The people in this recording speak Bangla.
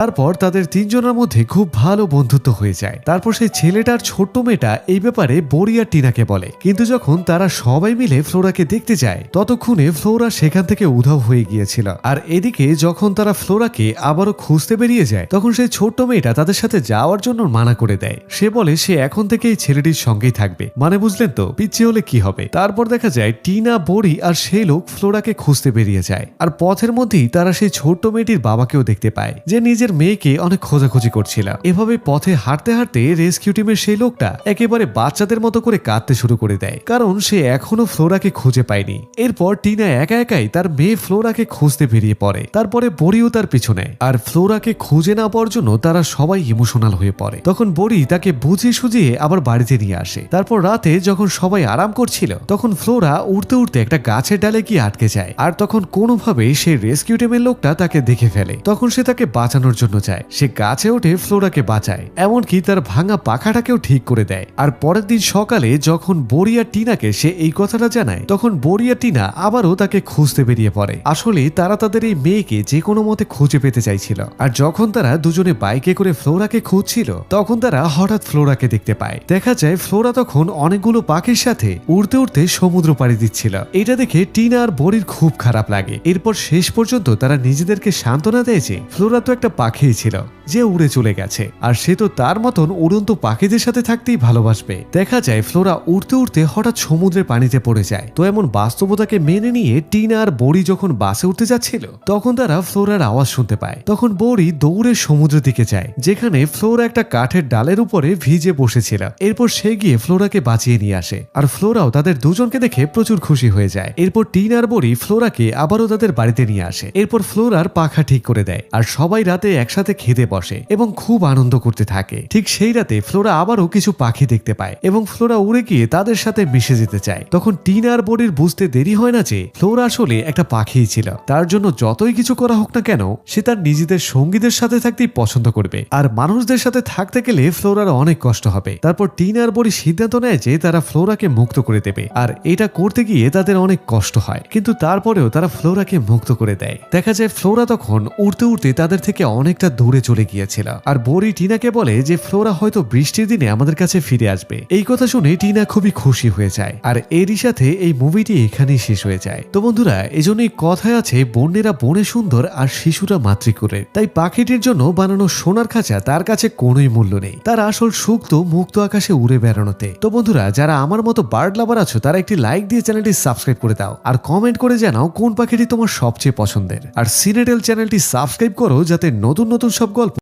তারপর তাদের তিনজনের মধ্যে খুব ভালো বন্ধুত্ব হয়ে যায়। তারপর সেই ছেলেটার ছোট্ট মেয়েটা এই ব্যাপারে আর টিনাকে বলে। কিন্তু যখন তারা সবাই মিলে ফ্লোরাকে দেখতে যায়, ততক্ষণে ফ্লোরা সেখান থেকে উধাও হয়ে গিয়েছিল। আর এদিকে যখন তারা ফ্লোরাকে আবারও খুঁজতে বেরিয়ে যায়, তখন সেই ছোট্ট মেয়েটা তাদের সাথে যাওয়ার জন্য মানা করে দেয়। সে বলে, সে এখন থেকে এই ছেলেটির সঙ্গেই থাকবে। মানে বুঝলেন তো পিছিয়ে হলে কি হবে? তারপর দেখা যায়, টিনা, বড়ি আর সেই লোক ফ্লোরাকে খুঁজতে বেরিয়ে যায়। আর পথের মধ্যেই তারা সেই ছোট্ট মেয়েটির বাবাকেও দেখতে পায়, যে নিজের মেয়েকে অনেক খোঁজাখুঁজি করছিল এভাবে পথে হাঁটতে হাঁটতে রেস্কিউ টিমের সেই লোকটা একেবারে বাচ্চাদের মতো করে কাঁদতে শুরু করে দেয়। কারণ সে এখনও ফ্লোরাকে খুঁজে পায়নি। এরপর টিনা একা একাই তার মেয়ে ফ্লোরাকে খুঁজতে বেরিয়ে পড়ে। তারপরে বড়িও তার পিছনে। আর ফ্লোরাকে খুঁজে না পাওয়ার জন্য তারা সবাই ইমোশনাল হয়ে পড়ে। তখন বড়ি তাকে বুঝিয়ে সুঝিয়ে আবার বাড়িতে নিয়ে আসে। তারপর রাতে যখন সবাই আরাম করছিল, তখন ফ্লোরা উড়তে উড়তে একটা গাছের ডালে গিয়ে আটকে যায়। আর তখন কোনোভাবে সে রেস্কিউ টিমের লোকটা তাকে দেখে ফেলে। তখন সে তাকে বাঁচানোর জন্য যায়। সে গাছে ওঠে ফ্লোরাকে বাঁচায়, এমনকি তার ভাঙা পাখাটাকেও ঠিক করে দেয়। আর পরের দিন সকালে যখন বড়িয়া টিনাকে সে এই কথাটা জানায়, তখন বড়িয়া টিনা আবারও তাকে খুঁজতে বেরিয়ে পড়ে। আসলে তারা তাদের এই মেয়েকে যে কোনো মতে খুঁজে পেতে চাইছিল। আর যখন তারা দুজনে বাইকে করে ফ্লোরাকে খুঁজছিল, তখন তারা হঠাৎ ফ্লোরাকে দেখতে পায়। দেখা যায় ফ্লোরা তখন অনেকগুলো পাখির সাথে উড়তে উড়তে সমুদ্র পাড়ি দিচ্ছিল। এটা দেখে টিনা আর বড়ির খুব খারাপ লাগে। এরপর শেষ পর্যন্ত তারা নিজেদেরকে সান্ত্বনা দেয় যে, ফ্লোরা তো একটা পাখিই ছিল, যে উড়ে চলে গেছে। আর সে তো তার মতন উড়ন্ত পাখিদের সাথে থাকতেই ভালোবাসবে। দেখা যায় ফ্লোরা উড়তে উড়তে হঠাৎ সমুদ্রের পানিতে পড়ে যায়। তো এমন বাস্তবতাকে মেনে নিয়ে টিনা আর বড়ি যখন বাসে উঠতে যাচ্ছিল, তখন তারা ফ্লোরার আওয়াজ শুনতে পায়। তখন বড়ি দৌড়ে সমুদ্রের দিকে যায়, যেখানে ফ্লোরা একটা কাঠের ডালের উপরে ভিজে বসেছিল। এরপর সে গিয়ে ফ্লোরাকে বাঁচিয়ে নিয়ে আসে, আর ফ্লোরাও তাদের দুজনকে দেখে প্রচুর খুশি হয়ে যায়। এরপর টিন আর বড়ি ফ্লোরাকে আবারও তাদের বাড়িতে নিয়ে আসে। এরপর ফ্লোরার পাখা ঠিক করে দেয়, আর সবাই রাতে একসাথে খেতে বসে এবং খুব আনন্দ করতে থাকে। ঠিক সেই রাতে ফ্লোরা আবারও কিছু পাখি দেখতে পায় এবং ফ্লোরা উড়ে গিয়ে তাদের সাথে মিশে যেতে চায়। তখন টিন আর বড়ির বুঝতে দেরি হয় না যে ফ্লোরা আসলে একটা পাখিই ছিল। তার জন্য যতই কিছু করা হোক না কেন, সে তার নিজেদের সঙ্গীদের সাথে থাকতেই পছন্দ করবে। আর মানুষদের সাথে থাকতে গেলে ফ্লোরার অনেক কষ্ট হবে। তারপর টিন আর বড়ি সিদ্ধান্ত নেয় যে তারা ফ্লোরাকে মুক্ত করে দেবে। আর এটা করতে গিয়ে তাদের অনেক কষ্ট হয়। কিন্তু তারপরেও তারা ফ্লোরাকে মুক্ত করে দেয়। দেখা যায় ফ্লোরা তখন উড়তে উড়তে তাদের থেকে অনেকটা দূরে চলে গিয়েছিল। আর বোরি টিনাকে বলে যে, ফ্লোরা হয়তো বৃষ্টির দিনে আমাদের কাছে ফিরে আসবে। এই কথা শুনে টিনা খুবই খুশি হয়ে যায়। আর এরই সাথে এই মুভিটি এখানেই শেষ হয়ে যায়। তো বন্ধুরা, এজন্যই কথায় আছে, বন্যেরা বনে সুন্দর আর শিশুরা মাতৃকুলের তাই পাখিটির জন্য বানানো সোনার খাঁচা তার কাছে কোনোই মূল্য নেই। তার আসল সুখ তো মুক্ত আকাশে উড়ে বেড়ানোতে। তো বন্ধুরা, যারা আমার মতো বার্ড লাভার আছো, তারা একটি লাইক দিয়ে চ্যানেলটি সাবস্ক্রাইব করে দাও। আর কমেন্ট করে জানাও কোন পাখিটি তোমার সবচেয়ে পছন্দের। আর সিনেটেল চ্যানেলটি সাবস্ক্রাইব করো যাতে নতুন নতুন সব গল্প